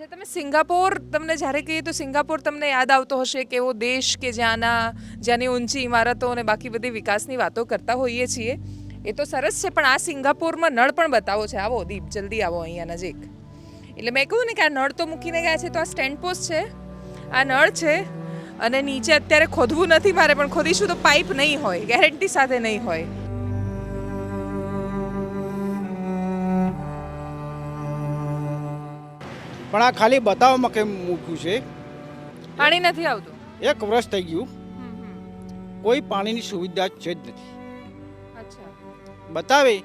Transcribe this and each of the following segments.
અચ્છા તમે સિંગાપોર તમને જ્યારે કહીએ તો સિંગાપોર તમને યાદ આવતો હશે કે એવો દેશ કે જ્યાંના, જ્યાંની ઊંચી ઇમારતો અને બાકી બધી વિકાસની વાતો કરતા હોઈએ છીએ. એ તો સરસ છે, પણ આ સિંગાપોરમાં નળ પણ બતાવો છે. આવો દીપ, જલ્દી આવો અહીંયા નજીક. એટલે મેં કહ્યું ને કે આ નળ તો મૂકીને ગયા છે, તો આ સ્ટેન્ડ પોસ્ટ છે. આ નળ છે અને નીચે અત્યારે ખોદવું નથી મારે, પણ ખોદીશું તો પાઇપ નહીં હોય, ગેરંટી સાથે નહીં હોય. પણ આ ખાલી બતાવવામાં કેમ મૂક્યું છે? પાણી નથી આવતું. એક વર્ષ થઈ ગયું. કોઈ પાણીની સુવિધા છે જ નથી. અચ્છા. બતાવે.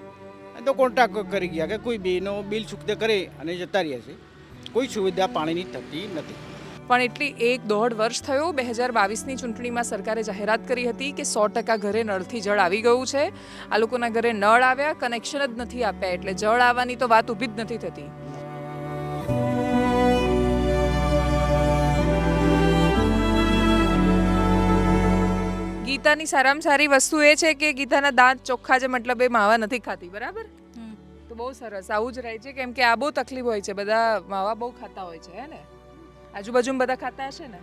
તો કોન્ટ્રાક્ટ કરી ગયા કે કોઈ બેનો બિલ ચૂકતે કરે અને જતા રહ્યા છે. કોઈ સુવિધા પાણીની થતી નથી. પણ એટલી એક દોઢ વર્ષ થયો બે હજાર બાવીસની ચૂંટણીમાં સરકારે જાહેરાત કરી હતી કે સો ટકા ઘરે નળથી જળ આવી ગયું છે. આ લોકોના ઘરે નળ આવ્યા કનેક્શન જ નથી આપ્યા એટલે જળ આવવાની તો વાત ઊભી જ નથી થતી. ગીતાની સારામાં સારી વસ્તુ એ છે કે ગીતાના દાંત ચોખ્ખા છે મતલબ એ માવા નથી ખાતી બરાબર? તો બહુ સરસ. આવું જ રહે છે કેમ કે આ બહુ તકલીફ હોય છે બધા માવા બહુ ખાતા હોય છે હે ને? આજુબાજુમાં બધા ખાતા હશે ને?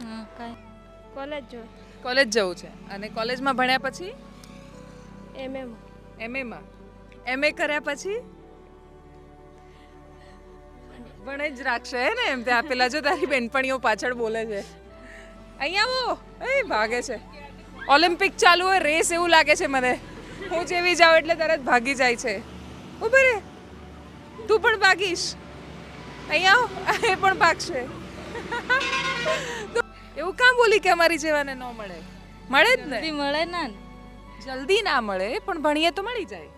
કોલેજ જવું. કોલેજ જવું છે. અને કોલેજમાં ભણ્યા પછી? એમ એમ એમએમાં. એમએ કર્યા પછી? ભણે જ રાખશે હે ને? એમ ત્યાં પેલા જો તારી બેનપણીઓ પાછળ બોલે છે. અહીંયા આવો. એ ભાગે છે. ઓલિમ્પિક ચાલુ હોય રેસ એવું લાગે છે મને. હું જેવી જાઉં એટલે તરત ભાગી જાય છે. ઉભે રે. તું પણ ભાગીશ. અહીંયા આવ. એ પણ ભાગશે. એવું કામ બોલી કે અમારી જેવાને ન મળે? મળે જ ને? મળે ના. જલ્દી ના મળે પણ ભણીએ તો મળી જાય.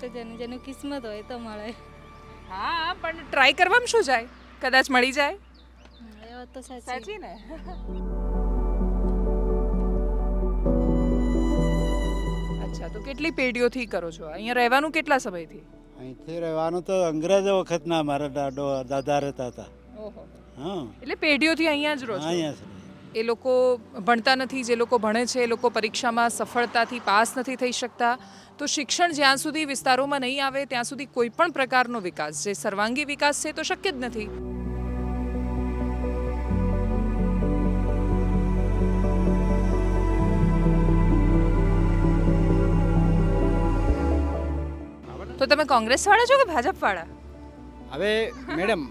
તો જેનું જેનું કિસ્મત હોય તો મળે. હા પણ ટ્રાય કરવામાં શું જાય? કદાચ મળી જાય? તો સાચી ને? અચ્છા તો કેટલી પેઢીઓથી કરો છો? અહીંયા રહેવાનું કેટલા સમયથી? અહીંથી રહેવાનું તો અંગ્રેજો વખતના મારા દાદો દાદા રહેતા હતા. ઓહો. હા. એટલે પેઢીઓથી અહીંયા જ રહો છો? અહીંયા જ એ લોકો ભણતા નથી જે લોકો ભણે છે એ લોકો પરીક્ષામાં સફળતાથી પાસ નથી થઈ શકતા. તો શિક્ષણ જ્યાં સુધી વિસ્તારોમાં નહીં આવે ત્યાં સુધી કોઈ પણ પ્રકારનો વિકાસ જે સર્વાંગી વિકાસ છે તો શક્ય જ નથી. તો તમે કોંગ્રેસ વાળા છો કે ભાજપ વાળા હવે મેડમ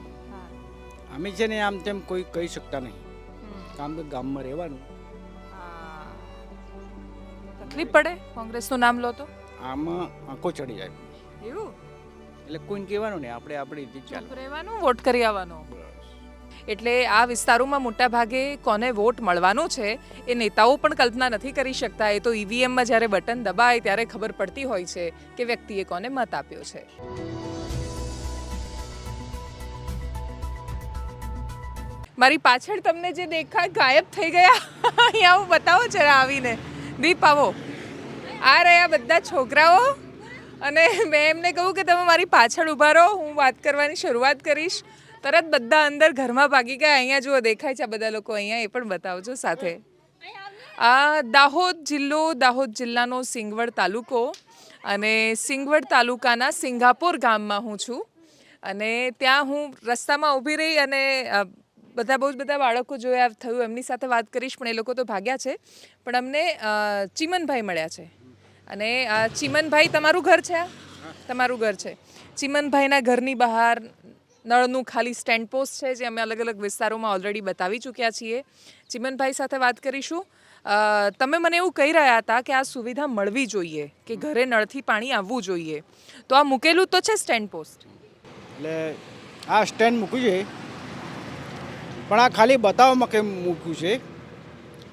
અમે છે ને આમ તેમ કોઈ કહી શકતા નહીં. કામ કે ગામમાં રહેવાનું. તકલીફ પડે કોંગ્રેસનું નામ લો તો? આમાં આંખો ચડી જાય. એવું? એટલે કોઈને કહેવાનું ને આપણે આપણી રીતે ચાલુ. રહેવાનું વોટ કરી આવવાનો. એટલે આ વિસ્તારોમાં મોટા ભાગે કોને વોટ મળવાનો છે, એ નેતાઓ પણ કલ્પના નથી કરી શકતા. એ તો ઈવીએમમાં જ્યારે બટન દબાય ત્યારે ખબર પડતી હોય છે કે વ્યક્તિએ કોને મત આપ્યો છે. મારી પાછળ તમને જે દેખાય ગાયબ થઈ ગયા. અહીંયા હું બતાવો જરા આવીને. દીપ, આવો. આ રહ્યા બધા છોકરાઓ. અને મેં એમને કહું કે તમે મારી પાછળ ઊભા રહો. હું વાત કરવાની શરૂઆત કરીશ. તરત બધા અંદર ઘરમાં ભાગી ગયા. અહીંયા જુઓ, દેખાય છે બધા લોકો. અહીંયા એ પણ બતાવજો સાથે. આ દાહોદ જિલ્લો, દાહોદ જિલ્લાનો સિંગવડ તાલુકો અને સિંગવડ તાલુકાના સિંગાપોર ગામમાં હું છું. અને ત્યાં હું રસ્તામાં ઊભી રહી અને બધા બહુ જ બધા બાળકો જોયા થયું, એમની સાથે વાત કરીશ, પણ એ લોકો તો ભાગ્યા છે. પણ અમને ચિમનભાઈ મળ્યા છે. અને ચીમનભાઈ તમારું ઘર છે તમારું ઘર છે. ચીમનભાઈના ઘરની બહાર નળનું ખાલી સ્ટેન્ડ પોસ્ટ છે જે અમે અલગ અલગ વિસ્તારોમાં ઓલરેડી બતાવી ચૂક્યા છીએ. ચીમનભાઈ સાથે વાત કરીશું. તમે મને એવું કહી રહ્યા હતા કે આ સુવિધા મળવી જોઈએ કે ઘરે નળથી પાણી આવવું જોઈએ. તો આ મૂકેલું તો છે સ્ટેન્ડ પોસ્ટ? એટલે આ સ્ટેન્ડ મૂક્યું છે. પણ આ ખાલી બતાવવામાં કેમ મૂક્યું છે?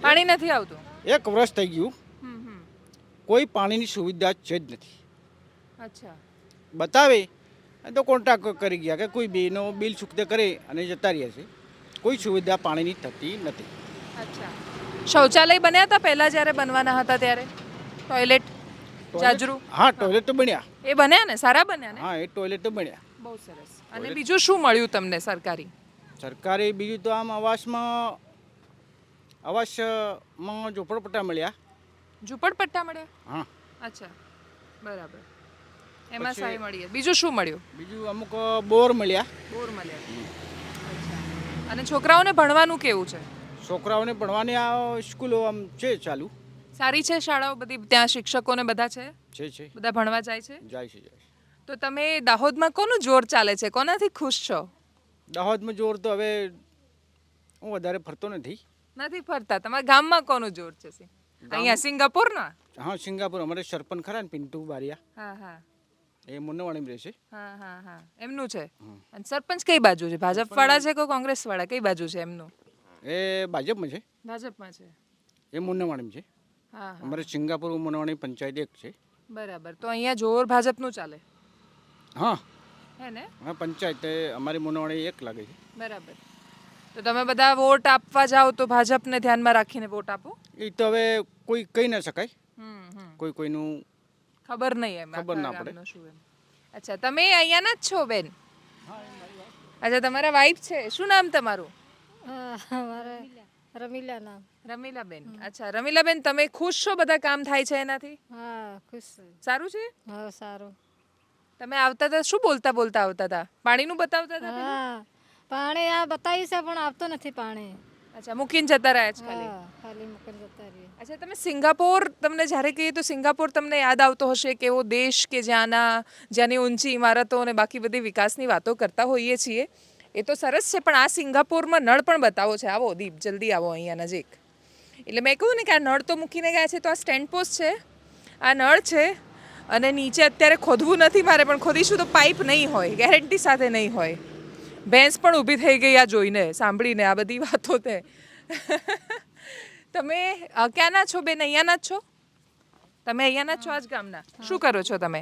પાણી નથી આવતું? એક વર્ષ થઈ ગયું. કોઈ પાણીની સુવિધા છે જ નથી. અચ્છા. બતાવે. તો કોન્ટ્રાક્ટ કરી ગયા કે કોઈ બેનો બિલ ચૂકતે કરે અને જતા રહ્યા છે. કોઈ સુવિધા પાણીની થતી નથી. અચ્છા. શૌચાલય બન્યા હતા પહેલા જ્યારે બનવાના હતા ત્યારે? ટોયલેટ જાજરૂ? હા ટોયલેટ તો બન્યા. એ બન્યા ને? સારા બન્યા ને? હા એ ટોયલેટ તો બન્યા. બહુ સરસ. અને બીજું શું મળ્યું તમને સરકારી? સરકારે બીજું તો આમ આવાસમાં આવાસમાં ઝૂંપડપટ્ટા મળ્યા. ઝૂંપડપટ્ટા મળ્યા? હા. અચ્છા. બરાબર. એમાં સહાય મળી બીજું શું મળ્યું? બીજું અમુક બોર મળ્યા. બોર મળ્યા. અને છોકરાઓને ભણવાનું કેવું છે? છોકરાઓને ભણવાની આ સ્કૂલો આમ છે ચાલુ. સારી છે શાળાઓ બધી? ત્યાં શિક્ષકોને બધા છે? છે છે. બધા ભણવા જાય છે? જાય છે જાય તો તમે દાહોદમાં કોનું જોર ચાલે છે? કોનાથી ખુશ છો? દાહોદમાં જોર તો હવે હું વધારે ફરતો નથી. નથી ફરતા? તમારા ગામમાં કોનું જોર છે? અહીંયા અહીંયા સિંગાપોરના? હા સિંગાપુર. અમારે સરપંચ ખરા ને પિન્ટુ બારિયા. હા હા. એ મુન્નાવાણી રહેશે હા હા હા. એમનું છે? અને સરપંચ કઈ બાજુ છે? ભાજપ વાળા છે કે કોંગ્રેસ વાળા કઈ બાજુ છે એમનું? એ ભાજપમાં છે. ભાજપમાં છે. એ મુન્નાવાણીમાં છે. હા હા. અમારે સિંગાપુર મુન્નાવાણી પંચાયત એક છે. બરાબર. તો અહીંયા જોર ભાજપનું ચાલે? હા. હે ને? હા પંચાયત અમારી મુન્નાવાણી એક લાગે છે. બરાબર. તો તમે બધા વોટ આપવા જાઓ તો ભાજપને ધ્યાનમાં રાખીને વોટ આપો? એ તો હવે કોઈ કહી ના શકાય. કોઈ કોઈનું ખબર નહીં એમ ખબર ના પડે. શું એમ. અચ્છા તમે અહીંયાના જ છો બેન? અચ્છા તમારા વાઈફ છે? શું નામ તમારું? મારે રમીલા નામ. રમીલાબેન અચ્છા રમીલાબેન તમે ખુશ છો બધા કામ થાય છે એનાથી? હા ખુશ સારું છે? હા સારું. તમે આવતા હતા શું બોલતા બોલતા આવતા હતા પાણીનું બતાવતા હતા હા પાણી આ બતાવ્યું છે પણ આવતો નથી પાણી. અચ્છા મૂકીને જતા રહ્યા છે ખાલી? હા ખાલી મૂકીને જતા રહીએ. અચ્છા તમે સિંગાપોર તમને જ્યારે કહીએ તો સિંગાપોર તમને યાદ આવતો હશે કે એવો દેશ કે જ્યાંના જ્યાંની ઊંચી ઇમારતો અને બાકી બધી વિકાસની વાતો કરતા હોઈએ છીએ. એ તો સરસ છે પણ આ સિંગાપોરમાં નળ પણ બતાવો છે. આવો દીપ જલ્દી આવો અહીંયા નજીક. એટલે મેં કહ્યું ને કે આ નળ તો મૂકીને ગયા છે તો આ સ્ટેન્ડ પોસ્ટ છે. આ નળ છે અને નીચે અત્યારે ખોદવું નથી મારે પણ ખોદીશું તો પાઇપ નહીં હોય ગેરંટી સાથે નહીં હોય. ભેંસ પણ ઊભી થઈ ગઈ આ જોઈને સાંભળીને આ બધી વાતો તે. તમે ક્યાંના છો બેન? અહીંયાના જ છો? તમે અહીંયાના જ છો આજ ગામના? શું કરો છો તમે?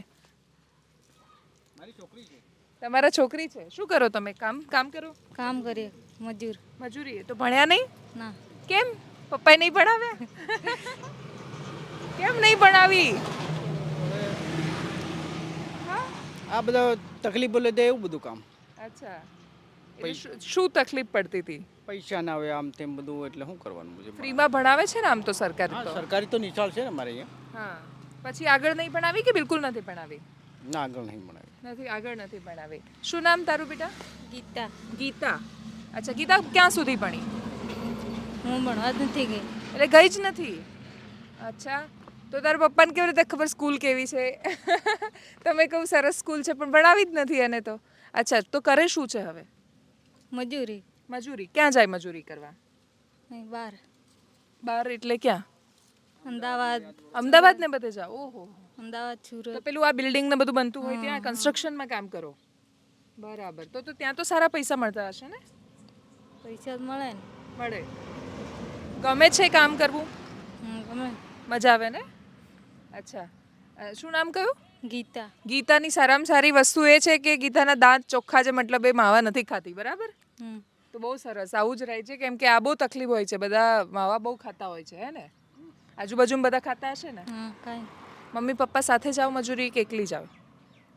તમારા છોકરી છે? શું કરો તમે? કામ કામ કરો? કામ કરીએ મજૂર. મજૂરી? તો ભણ્યા નહીં? ના. કેમ? પપ્પાએ નહીં ભણાવ્યા? કેમ નહીં ભણાવી? આ બધા તકલીફો લીધે એવું બધું કામ. અચ્છા. શું- તકલીફ પડતી હતી? પૈસા ના આવે આમ તેમ બધું એટલે શું કરવાનું મુજબ ફ્રીમાં ભણાવે છે ને આમ તો સરકાર તો? સરકારી તો નિશાળ છે ને અમારે અહીંયા. હા. પછી આગળ નહીં ભણાવી કે બિલકુલ નથી ભણાવી? ના આગળ નહીં ભણાવી. નથી આગળ નથી ભણાવી. શું નામ તારું બેટા? ગીતા. ગીતા. અચ્છા ગીતા ક્યાં સુધી ભણી? હું ભણવા જ નથી ગઈ. એટલે ગઈ જ નથી? અચ્છા. તો તારા પપ્પાને કેવી રીતે ખબર સ્કૂલ કેવી છે? તમે કહું સરસ સ્કૂલ છે પણ ભણાવી જ નથી એને તો. અચ્છા તો કરે શું છે હવે? મજૂરી. મજૂરી. ક્યાં જાય મજૂરી કરવા? અહીં બહાર. બહાર એટલે ક્યાં? અમદાવાદ. અમદાવાદ ને બધે જાઓ? ઓહો. અમદાવાદ તો સુરત પેલું આ બિલ્ડિંગ ને બધું બનતું હોય ત્યાં કન્સ્ટ્રક્શનમાં કામ કરો. બરાબર. તો તો ત્યાં તો સારા પૈસા મળતા હશે ને? પૈસા જ મળે ને. મળે. ગમે છે કામ કરવું? ગમે. મજા આવે ને? અચ્છા. શું નામ કયું? ગીતા. ગીતાની સારામાં સારી વસ્તુ એ છે કે ગીતાના દાંત ચોખ્ખા છે મતલબ એ માવા નથી ખાતી બરાબર? તો બહુ સરસ. આવું જ રહે છે કેમ કે આ બહુ તકલીફ હોય છે બધા માવા બહુ ખાતા હોય છે હે ને? આજુબાજુમાં બધા ખાતા હશે ને? મમ્મી પપ્પા સાથે જાઓ મજૂરી કે એકલી જાઓ?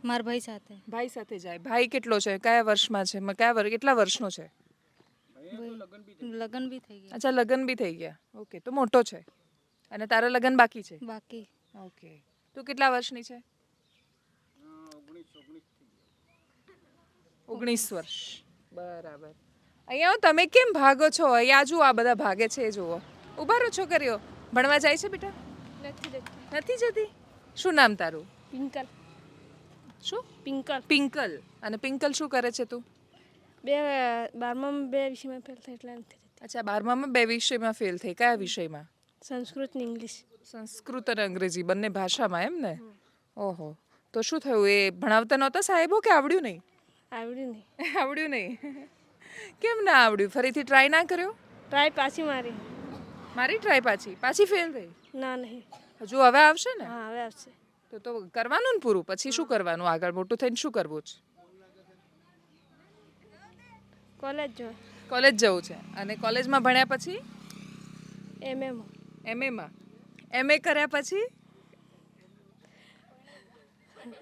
મારા ભાઈ સાથે. ભાઈ સાથે જાય. ભાઈ કેટલો છે? કયા વર્ષમાં છે? કયા વર્ષ કેટલા વર્ષનો છે? લગન બી થઈ ગયા. અચ્છા લગન બી થઈ ગયા. ઓકે તો મોટો છે. અને તારા લગન બાકી છે? બાકી. ઓકે. તું કેટલા વર્ષની છે? ઓગણીસ વર્ષ. બરાબર. અહીંયા તમે કેમ ભાગો છો? અહીંયા જુઓ આ બધા ભાગે છે એ જુઓ. ઊભા રહો છોકરીઓ. ભણવા જાય છે બેટા? નથી જતી. શું નામ તારું? પિંકલ. શું? પિંકલ. પિંકલ. અને પિંકલ શું કરે છે તું? બે બારમામાં બે વિષયમાં ફેલ થઈ એટલે નથી જતી. અચ્છા બારમામાં બે વિષયમાં ફેલ થઈ. કયા વિષયમાં? સંસ્કૃત ને ઇંગ્લિશ. સંસ્કૃત અને અંગ્રેજી બંને ભાષામાં એમ ને? ઓહો. તો શું થયું? એ ભણાવતા નહોતા સાહેબો કે આવડ્યું નહીં? આવડ્યું નહીં. આવડ્યું નહીં. કેમ ના આવડ્યું? ફરીથી ટ્રાય ના કર્યો? ટ્રાય પાછી મારી. મારી ટ્રાય પાછી? પાછી ફેલ થઈ? ના નહીં. હજુ હવે આવશે ને? હા હવે આવશે. તો તો કરવાનું ને પૂરું. પછી શું કરવાનું? આગળ મોટું થઈને શું કરવું છે? કોલેજ જો કોલેજ જવું છે. અને કોલેજમાં ભણ્યા પછી? એમએમાં એમ એમએમાં એમએ કર્યા પછી?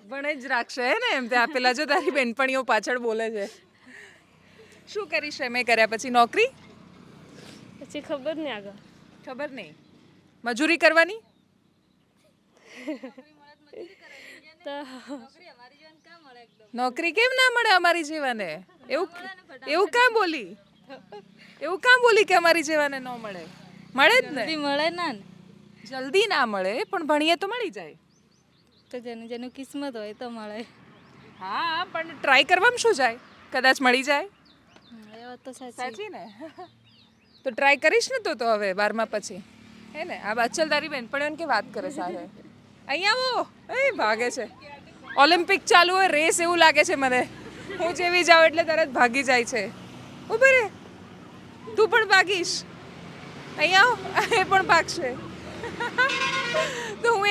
ભણે જ રાખશે હે ને? એમ તે પેલા જો તારી બેનપણીઓ પાછળ બોલે છે. શું કરીશ એમએ કર્યા પછી? નોકરી? પછી ખબર નહીં આગળ. ખબર નહીં. મજૂરી કરવાની? નોકરી કેમ ના મળે અમારી જેવાને? એવું એવું કામ બોલી? એવું કાં બોલી કે અમારી જેવાને ન મળે? મળે જ ને? મળે ના. જલ્દી ના મળે પણ ભણીએ તો મળી જાય. તો જેનું જેનું કિસ્મત હોય તો મળે. હા પણ ટ્રાય કરવામાં શું જાય? કદાચ મળી જાય? એ વાત તો સાચી. ને? તો ટ્રાય કરીશ ને તો તો હવે બારમા પછી. હે ને? આ અચલ તારી બેનપણીઓને કે વાત કરે સાથે અહીંયા આવો. એ ભાગે છે. ઓલિમ્પિક ચાલુ હોય રેસ એવું લાગે છે મને. હું જેવી જાઉં એટલે તરત ભાગી જાય છે. ઉભે રે. તું પણ ભાગીશ. અહીંયા આવ. એ પણ ભાગશે.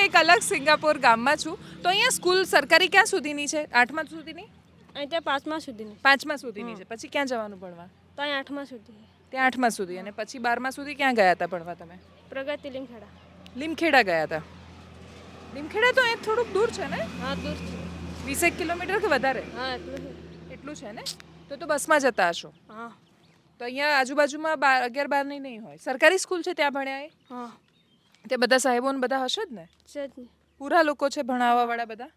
હું એક અલગ સિંગાપોર ગામમાં છું. તો અહીંયા સ્કૂલ સરકારી ક્યાં સુધીની છે? આઠમા સુધીની? અહીં ત્યાં પાંચમા સુધીની. પાંચમા સુધીની છે. પછી ક્યાં જવાનું ભણવા? તો અહીં આઠમા સુધી. ત્યાં આઠમા સુધી. અને પછી બારમા સુધી ક્યાં ગયા હતા ભણવા તમે? પ્રગતિ લીમખેડા. લીમખેડા ગયા હતા. લીમખેડા તો અહીં થોડુંક દૂર છે ને? હા દૂર છે. વીસેક કિલોમીટર કે વધારે? હા એટલું એટલું છે ને? તો તો બસમાં જતા હશો. હા. તો અહીંયા આજુબાજુમાં બાર અગિયાર બારની નહીં હોય. સરકારી સ્કૂલ છે ત્યાં ભણ્યા એ? હા. તે બધા સાહેબો ને બધા હશે જ ને? છે જ ને. પૂરા લોકો છે ભણાવવાવાળા બધા?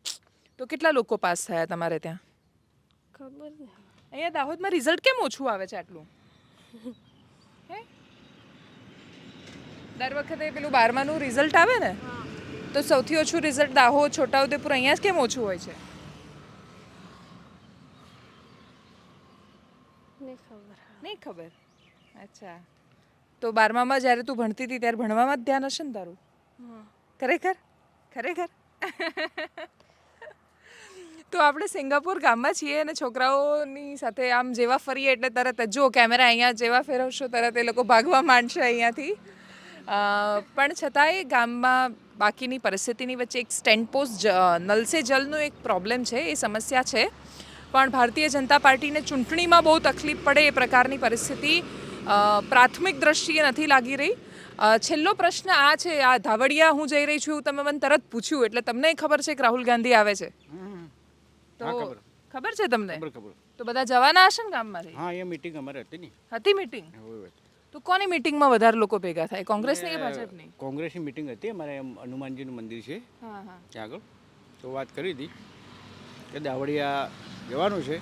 તો કેટલા લોકો પાસ થયા તમારે ત્યાં? ખબર અહીંયા દાહોદમાં રિઝલ્ટ કેમ ઓછું આવે છે આટલું? હે? દર વખતે પેલું બારમાનું રિઝલ્ટ આવે ને તો સૌથી ઓછું રિઝલ્ટ દાહોદ છોટાઉદેપુર અહીંયા જ કેમ ઓછું હોય છે? નહીં ખબર. નહીં ખબર? અચ્છા. તો બારમામાં જ્યારે તું ભણતી હતી ત્યારે ભણવામાં જ ધ્યાન હશે ને તારું? હા. ખરેખર? ખરેખર? તો આપણે સિંગાપુર ગામમાં છીએ અને છોકરાઓની સાથે આમ જેવા ફરીએ એટલે તરત જ જો કેમેરા અહીંયા જેવા ફેરવશો તરત એ લોકો ભાગવા માંડશે અહીંયાથી. પણ છતાંય ગામમાં બાકીની પરિસ્થિતિની વચ્ચે એક સ્ટેન્ડ પોસ્ટ નલસે જલનો એક પ્રોબ્લેમ છે એ સમસ્યા છે. પણ ભારતીય જનતા પાર્ટીને ચૂંટણીમાં બહુ તકલીફ પડે એ પ્રકારની પરિસ્થિતિ પ્રાથમિક દ્રષ્ટિએ નથી લાગી રહી. છેલ્લો પ્રશ્ન આ છે આ ધાવડિયા હું જઈ રહી છું તમે મને તરત પૂછ્યું એટલે તમને ખબર છે કે રાહુલ ગાંધી આવે છે? તો ખબર. છે તમને? તો બધા જવાના હશે ને ગામમાંથી? હા એ મીટિંગ અમારે હતી ને. હતી મીટિંગ. તો કોની મીટિંગમાં વધારે લોકો ભેગા થાય કોંગ્રેસની કે ભાજપની? કોંગ્રેસની મીટિંગ હતી અમારે હનુમાનજીનું મંદિર છે. હા હા. ત્યાં આગળ. તો વાત કરી હતી કે દાવડિયા જવાનું છે.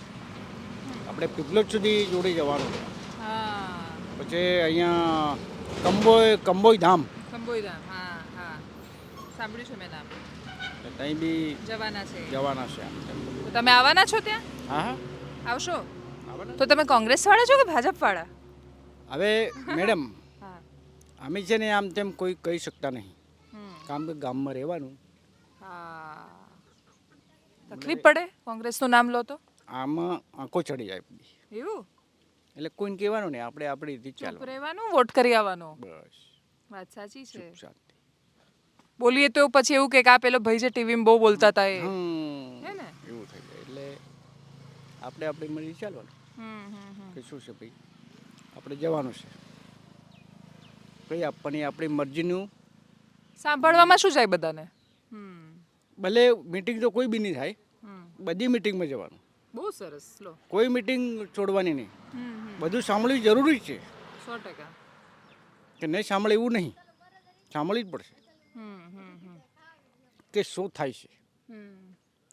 આપણે પીપલોજ સુધી જોડે જવાનું છે. હા. પછી અહીંયા કંબોય કંબોય ધામ. કંબોઈધામ હા હા. સાંભળ્યું છે મેં નામ. ત્યાં બી જવાના છે. જવાના છે તો તમે આવવાના છો ત્યાં? હા હા. આવશો? આવવાના. તો તમે કોંગ્રેસ વાળા છો કે ભાજપ વાળા હવે મેડમ હા. અમે છે ને આમ તેમ કોઈ કહી શકતા નહીં. કારણ કામ કે ગામમાં રહેવાનું. હા. તકલીફ પડે? કોંગ્રેસનું નામ લો તો? આમાં આંખો ચડી જાય એવું? એટલે કોઈને કહેવાનું નહીં આપણે આપણી રીતે ચાલવાનું. રહેવાનું વોટ કરી આવવાનો. બસ. વાત સાચી છે. બોલીએ તો પછી એવું કે આ પેલો ભાઈ જે ટીવીમાં બહુ બોલતા હતા એ. હે ને? એવું થઈ જાય. એટલે આપણે આપણી મળી ચાલવાનું. કે શું છે ભાઈ? આપણે જવાનું છે. ભાઈ આપવાની આપણી મરજીનું સાંભળવામાં શું જાય બધાને? ભલે મિટિંગ તો કોઈ બી નહીં થાય. બધી મીટિંગમાં જવાનું. બહુ સરસ લો. કોઈ મિટિંગ છોડવાની નહીં. બધું સાંભળવી જરૂરી છે. સો ટકા. કે નહીં સાંભળે એવું નહીં. સાંભળવી જ પડશે. કે શું થાય છે.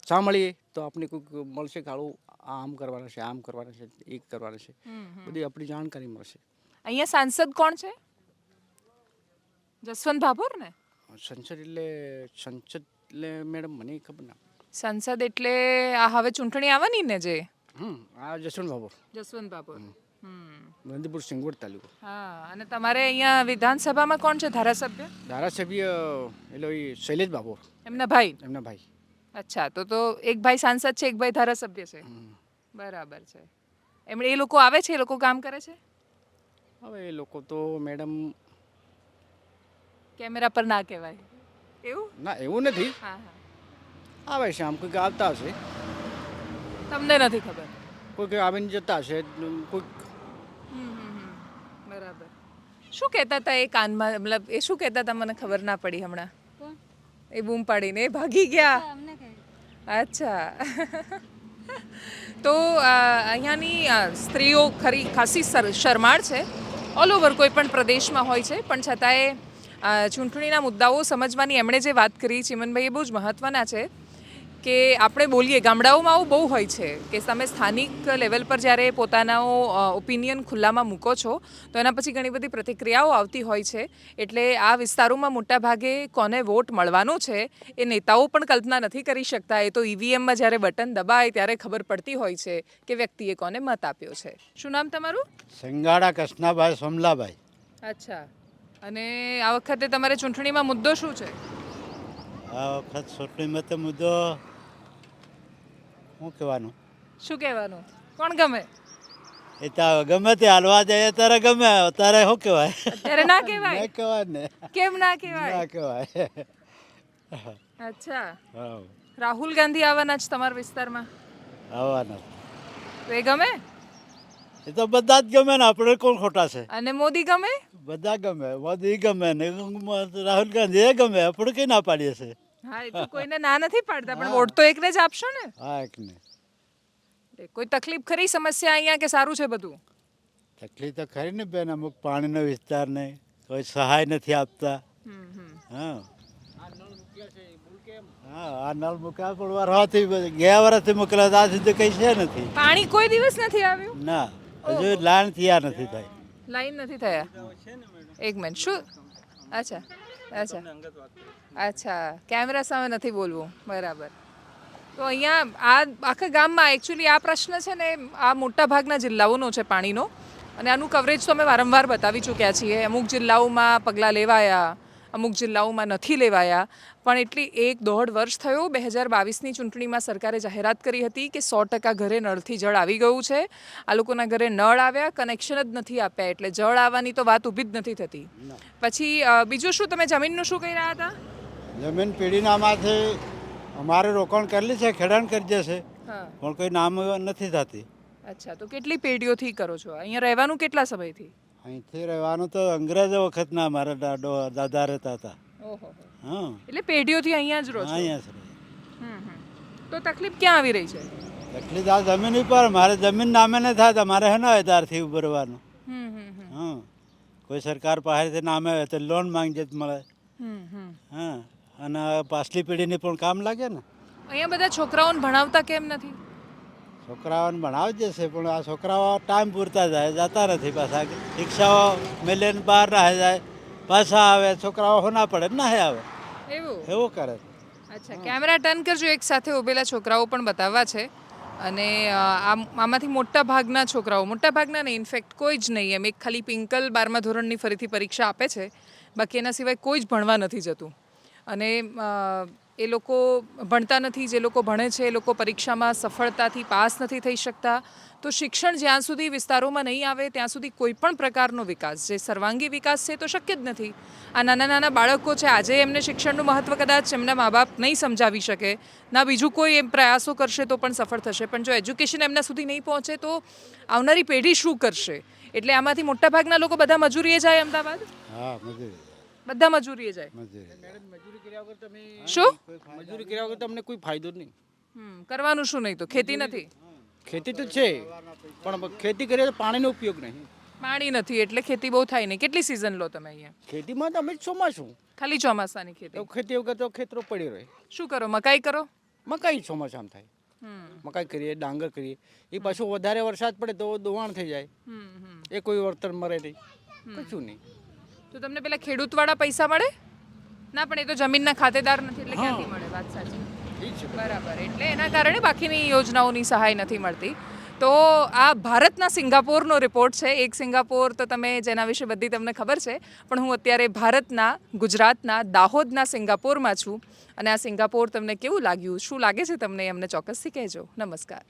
સાંભળીએ તો આપણે કોઈક મળશે કે આવું આમ કરવાના છે આમ કરવાના છે એ કરવાનું છે. બધી આપણી જાણકારી મળશે. અહીંયા સાંસદ કોણ છે? જસવંત ભાભોર ને? સંસદ એટલે સંસદ એટલે મેડમ મને ખબર ના. સંસદ એટલે આ હવે ચૂંટણી આવવાની ને જે? હમ આ જસવંત બાબુ જસવંત બાબુ હમ. નંદીપુર સિંગવડ તાલુકો. હા અને તમારે અહીંયા વિધાનસભામાં કોણ છે ધારાસભ્ય? ધારાસભ્ય એટલે શૈલેષ બાબુ એમના ભાઈ? એમના ભાઈ. અચ્છા તો તો એક ભાઈ સાંસદ છે એક ભાઈ ધારાસભ્ય છે. બરાબર છે. એમણે એ લોકો આવે છે એ લોકો કામ કરે છે? હવે એ લોકો તો મેડમ કેમેરા પર ના કહેવાય. એવું? ના એવું નથી. હા હા. આવે છે આમ કોઈક આવતા હશે. તમને નથી ખબર? કોઈક આવીને જતા હશે કોઈક હમ, હમ, હમ. બરાબર. શું કહેતા હતા એ કાનમાં? મતલબ એ શું કહેતા હતા? મને ખબર ના પડી હમણાં. એ બૂમ પાડીને એ ભાગી ગયા. અચ્છા. તો અહીંયાની સ્ત્રીઓ ખરી ખાસી શરમાળ છે. ઓલ ઓવર કોઈ પણ પ્રદેશમાં હોય છે. પણ છતાંય ચૂંટણીના મુદ્દાઓ સમજવાની એમણે જે વાત કરી ચિમનભાઈ એ બહુ જ મહત્ત્વના છે. કે આપણે બોલીએ ગામડાઓમાં આવું બહુ હોય છે કે તમે સ્થાનિક લેવલ પર જ્યારે પોતાનો ઓપિનિયન ખુલ્લામાં મૂકો છો તો એના પછી ઘણી બધી પ્રતિક્રિયાઓ આવતી હોય છે. એટલે આ વિસ્તારોમાં મોટાભાગે કોને વોટ મળવાનો છે એ નેતાઓ પણ કલ્પના નથી કરી શકતા. એ તો ઈવીએમમાં જ્યારે બટન દબાય ત્યારે ખબર પડતી હોય છે કે વ્યક્તિએ કોને મત આપ્યો છે. શું નામ તમારું? સંગાડા કૃષ્ણાભાઈ સોમલાભાઈ. અચ્છા. અને આ વખતે તમારે ચૂંટણીમાં મુદ્દો શું છે? આ વખત ચૂંટણીમાં તો મુદ્દો શું કહેવાનું? શું કહેવાનું? કોણ ગમે? એ તો ગમે તે હાલવા જાય ત્યારે ગમે અત્યારે શું કહેવાય? અત્યારે ના કહેવાય? ના કહેવાય ને. કેમ ના ના કહેવાય. કહેવાય અચ્છા રાહુલ ગાંધી આવવાના જ તમારા વિસ્તારમાં? આવવાના. તો એ ગમે? એ તો બધા જ ગમે ને આપણે કોણ ખોટા છે? અને મોદી ગમે? બધા ગમે મોદી ગમે ને રાહુલ ગાંધી એ ગમે આપણે કઈ ના પાડીએ છે હા એ તો કોઈને ના નથી પાડતા પણ વોટ તો એકને જ આપશો ને. હા એકને. કોઈ તકલીફ ખરી સમસ્યા અહીંયા કે સારું છે બધું? તકલીફ તો ખરી ને બેન અમુક પાણીનો વિસ્તાર નહીં કોઈ સહાય નથી આપતા. હમ હમ. હા. હા આ નળ મૂક્યા પણ વરસાદથી ગયા વર્ષથી મોકલ્યા આ સુધી કઈ છે નથી. પાણી કોઈ દિવસ નથી આવ્યું? ના હજુ લાઈન તૈયાર નથી થઈ લાઈન નથી થયા? એક મિનિટ શું? અચ્છા. અચ્છા. અચ્છા. કેમેરા સામે નથી બોલવું. બરાબર. તો અહીંયા આ આખા ગામમાં એકચ્યુઅલી આ પ્રશ્ન છે ને આ મોટા ભાગના જિલ્લાઓનો છે પાણીનો. અને આનું કવરેજ તો અમે વારંવાર બતાવી ચૂક્યા છીએ. અમુક જિલ્લાઓમાં પગલાં લેવાયા. અમુક જિલ્લાઓમાં નથી લેવાયા. પણ એટલી એક દોઢ વર્ષ થયો બે હજાર બાવીસની ચૂંટણીમાં સરકારે જાહેરાત કરી હતી કે સો ટકા ઘરે નળથી જળ આવી ગયું છે. આ લોકોના ઘરે નળ આવ્યા કનેક્શન જ નથી આપ્યા એટલે જળ આવવાની તો વાત ઊભી જ નથી થતી. પછી બીજું શું તમે જમીનનું શું કહી રહ્યા હતા? જમીન પેઢીનામાંથી અમારે રોકાણ કરેલી છે ખેડાણ કરી છે. હા. પણ કોઈ નામ નથી થતી. અચ્છા તો કેટલી પેઢીઓથી કરો છો? અહીંયા રહેવાનું કેટલા સમયથી? અહીંથી રહેવાનું તો અંગ્રેજો વખતના મારા દાદો દાદા રહેતા હતા. હા. એટલે પેઢીઓથી અહીંયા જ રહો અહીંયા જ હમ. તો તકલીફ ક્યાં આવી રહી છે? તકલીફ આ જમીન ઉપર મારે જમીન નામે ન થાય તો મારે હે ને હોય ઉભરવાનું? હમ હા. કોઈ સરકાર પાસેથી નામે હોય તો લોન માંગજે જ મળે. હા. અને પાછલી પેઢીને પણ કામ લાગે ને? અહીંયા બધા છોકરાઓને ભણાવતા કેમ નથી? છોકરાઓને ભણાવી જશે પણ આ છોકરાઓ ટાઈમ પૂરતા જાય જતા નથી પાછા. રિક્ષાઓ મેલેને બહાર ના જાય પાછા આવે છોકરાઓ હોના પડે ના આવે. એવું? એવું કરે. અચ્છા કેમેરા ટર્ન કરજો એક સાથે ઉભેલા છોકરાઓ પણ બતાવવા છે. અને આમ આમાંથી મોટા ભાગના છોકરાઓ મોટા ભાગના નહીં ઇનફેક્ટ કોઈ જ નહીં એમ. એક ખાલી પિંકલ બારમા ધોરણની ફરીથી પરીક્ષા આપે છે. બાકી એના સિવાય કોઈ જ ભણવા નથી જતું. અને એ લોકો ભણતા નથી, જે લોકો ભણે છે, એ લોકો પરીક્ષામાં સફળતાથી પાસ નથી થઈ શકતા. તો શિક્ષણ જ્યાં સુધી વિસ્તારોમાં નહીં આવે, ત્યાં સુધી કોઈ પણ પ્રકારનો વિકાસ, જે સર્વાંગી વિકાસ છે તો શક્ય જ નથી. આ નાના નાના બાળકો છે, આજે એમને શિક્ષણનું મહત્ત્વ કદાચ એમના મા બાપ નહીં સમજાવી શકે. ના, બીજું કોઈ એમ પ્રયાસો કરશે તો પણ સફળ થશે. પણ જો એજ્યુકેશન એમના સુધી નહીં પહોંચે, તો આવનારી પેઢી શું કરશે? એટલે આમાંથી મોટાભાગના લોકો બધા મજૂરીએ જાય અમદાવાદ? હા, મજૂરી. બધા મજૂરીએ જાય. મજૂરી મજૂરી કર્યા વગર તમે શું? મજૂરી કર્યા વગર તમને કોઈ ફાયદો નહીં. હમ, કરવાનું શું નહીં તો? ખેતી નથી? ખેતી તો છે પણ ખેતી કરીએ તો પાણીનો ઉપયોગ નહીં. પાણી નથી એટલે ખેતી બહુ થાય નહીં. કેટલી સિઝન લો તમે અહીંયા? ખેતીમાં તમે ચોમાસું. ખાલી ચોમાસાની ખેતી? ખેતી વગર તો ખેતરો પડી રહે. શું કરો મકાઈ કરો? મકાઈ ચોમાસામાં થાય. મકાઈ કરીએ ડાંગર કરીએ. એ પાછું વધારે વરસાદ પડે તો દોવાણ થઈ જાય. એ કોઈ વળતર મરે નહીં. કશું નહીં. તો તમને પેલા ખેડૂતવાળા પૈસા મળે? ના પણ એ તો જમીનના ખાતેદાર નથી એટલે ક્યાંથી મળે? વાત સાચી. બરાબર. એટલે એના કારણે બાકીની યોજનાઓની સહાય નથી મળતી. તો આ ભારતના સિંગાપોરનો રિપોર્ટ છે. એક સિંગાપોર તો તમે જેના વિશે બધી તમને ખબર છે પણ હું અત્યારે ભારતના ગુજરાતના દાહોદના સિંગાપોરમાં છું. અને આ સિંગાપોર તમને કેવું લાગ્યું? શું લાગે છે તમને? એમને અમને ચોક્કસથી કહેજો. નમસ્કાર.